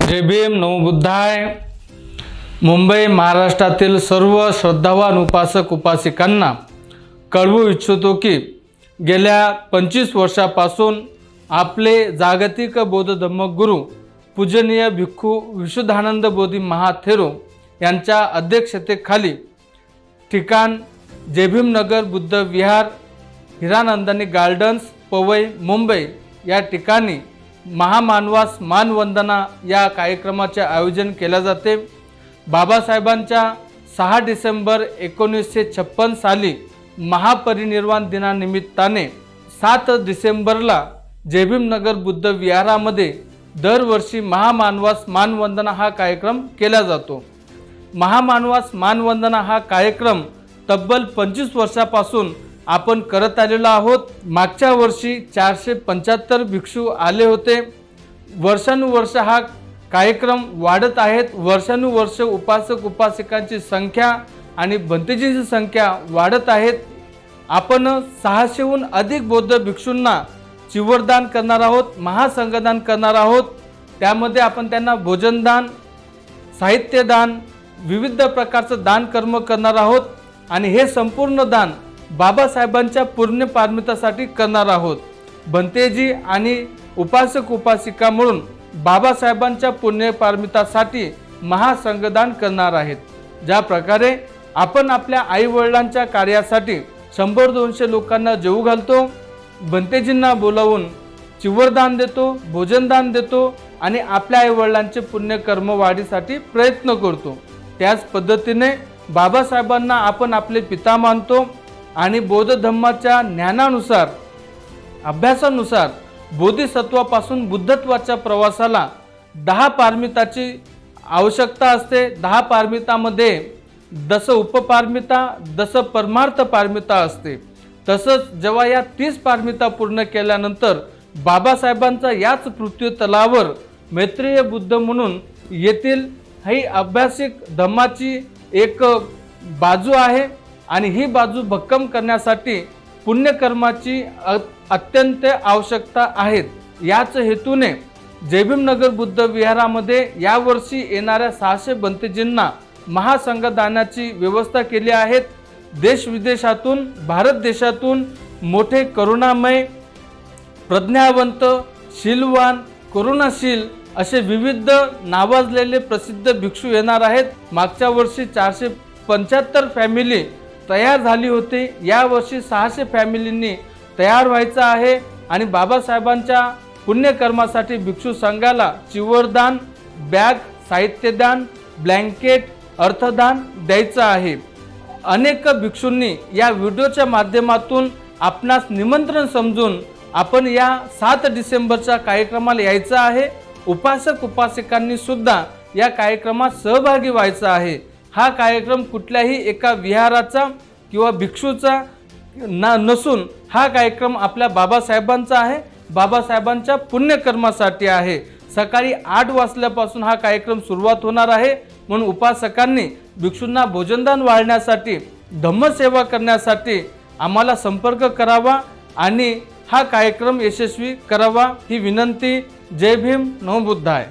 जय भीम नवबुद्धाय मुंबई महाराष्ट्रातील सर्व श्रद्धावान उपासक उपासिकांना कळवू इच्छितो की गेल्या पंचवीस वर्षापासून आपले जागतिक बौद्ध गुरु पूजनीय भिक्खू विशुद्धानंद बोधी महाथेरो यांच्या अध्यक्षतेखाली ठिकाण जेभीमनगर बुद्ध विहार हिरानंदानी गार्डन्स पवई मुंबई या ठिकाणी महामानवास मानवंदना या कार्यक्रमाचे आयोजन केले जाते. बाबासाहेबांच्या सहा डिसेंबर एकोणीसशे छप्पन साली महापरिनिर्वाण दिनानिमित्ताने सात डिसेंबरला जेभीमनगर बुद्ध विहारामध्ये दरवर्षी महामानवास मानवंदना हा कार्यक्रम केला जातो. महामानवास मानवंदना हा कार्यक्रम तब्बल पंचवीस वर्षापासून आपण करत आलेलो आहोत. मागच्या वर्षी चारशे पंच्याहत्तर भिक्षू आले होते. वर्षानुवर्ष हा कार्यक्रम वाढत आहेत. वर्षानुवर्ष उपासक उपासिकांची संख्या आणि भंतेजींची संख्या वाढत आहेत. आपण सहाशेहून अधिक बौद्ध भिक्षूंना चिवरदान करणार आहोत महासंघदान करणार आहोत. त्यामध्ये आपण त्यांना भोजनदान साहित्यदान विविध प्रकारचं दान कर्म करणार आहोत. आणि हे संपूर्ण दान बाबासाहेबांच्या पूर्ण पारमितासाठी करणार आहोत. भंतेजी आणि उपासक उपासिका म्हणून बाबासाहेबांच्या पुण्यपारमितासाठी महासंगदान करणार आहेत. ज्या प्रकारे आपण आपल्या आईवडिलांच्या कार्यासाठी शंभर दोनशे लोकांना जेऊ घालतो भंतेजींना बोलावून चिवरदान देतो भोजनदान देतो आणि आपल्या आईवडिलांचे पुण्यकर्म वाढीसाठी प्रयत्न करतो. त्याच पद्धतीने बाबासाहेबांना आपण आपले पिता मानतो आणि बौद्ध धम्माच्या ज्ञानानुसार अभ्यासानुसार बोधिसत्वापासून बुद्धत्वाच्या प्रवासाला दहा पारमिताची आवश्यकता असते. दहा पारमितामध्ये दस उपपारमिता दस परमार्थ पारमिता असते. तसंच जेव्हा या तीस पारमिता पूर्ण केल्यानंतर बाबासाहेबांचा याच पृथ्वी तलावर बुद्ध म्हणून येथील ही अभ्यासिक धम्माची एक बाजू आहे. आणि ही बाजू भक्कम करण्यासाठी पुण्यकर्माची अ- अत्यंत आवश्यकता आहेत. याच हेतूने जयभीमनगर बुद्ध विहारामध्ये यावर्षी येणाऱ्या सहाशे बंतेजींना महासंगदानाची व्यवस्था केली आहेत. देश विदेशातून भारत देशातून मोठे करुणामय प्रज्ञावंत शीलवान करुणाशील असे विविध नावाजलेले प्रसिद्ध भिक्षू येणार आहेत. मागच्या वर्षी चारशे पंच्याहत्तर फॅमिली तयार झाली होती. यावर्षी सहाशे फॅमिलींनी तयार व्हायचं आहे आणि बाबासाहेबांच्या पुण्यकर्मासाठी भिक्षू संघाला चिवरदान बॅग साहित्यदान ब्लँकेट अर्थदान द्यायचं आहे. अनेक भिक्षूंनी या व्हिडिओच्या माध्यमातून आपणास निमंत्रण समजून आपण या सात डिसेंबरच्या कार्यक्रमाला यायचं आहे. उपासक उपासिकांनी सुद्धा या कार्यक्रमात सहभागी व्हायचं आहे. हा कार्यक्रम कुठल्याही एका विहाराचा किंवा भिक्षूचा ना नसून हा कार्यक्रम आपल्या बाबासाहेबांचा आहे. बाबासाहेबांच्या पुण्यकर्मासाठी आहे. सकाळी आठ वाजल्यापासून हा कार्यक्रम सुरुवात होणार आहे. म्हणून उपासकांनी भिक्षूंना भोजनदान वाढण्यासाठी धम्मसेवा करण्यासाठी आम्हाला संपर्क करावा आणि हा कार्यक्रम यशस्वी करावा ही विनंती. जय भीम. नवबुद्धाय